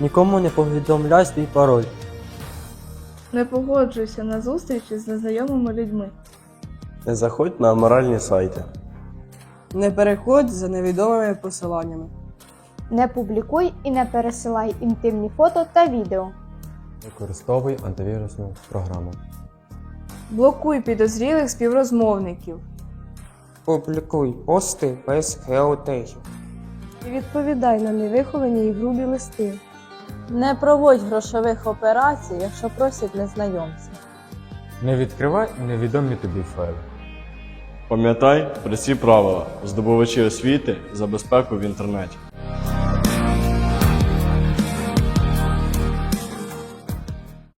Нікому не повідомляй свій пароль. Не погоджуйся на зустрічі з незнайомими людьми. Не заходь на аморальні сайти. Не переходь за невідомими посиланнями. Не публікуй і не пересилай інтимні фото та відео. Використовуй антивірусну програму. Блокуй підозрілих співрозмовників. Публікуй пости без геотегів. І відповідай на невиховані і грубі листи. Не проводь грошових операцій, якщо просять незнайомці. Не відкривай невідомі тобі файли. Пам'ятай про ці правила здобувачі освіти за безпеку в інтернеті.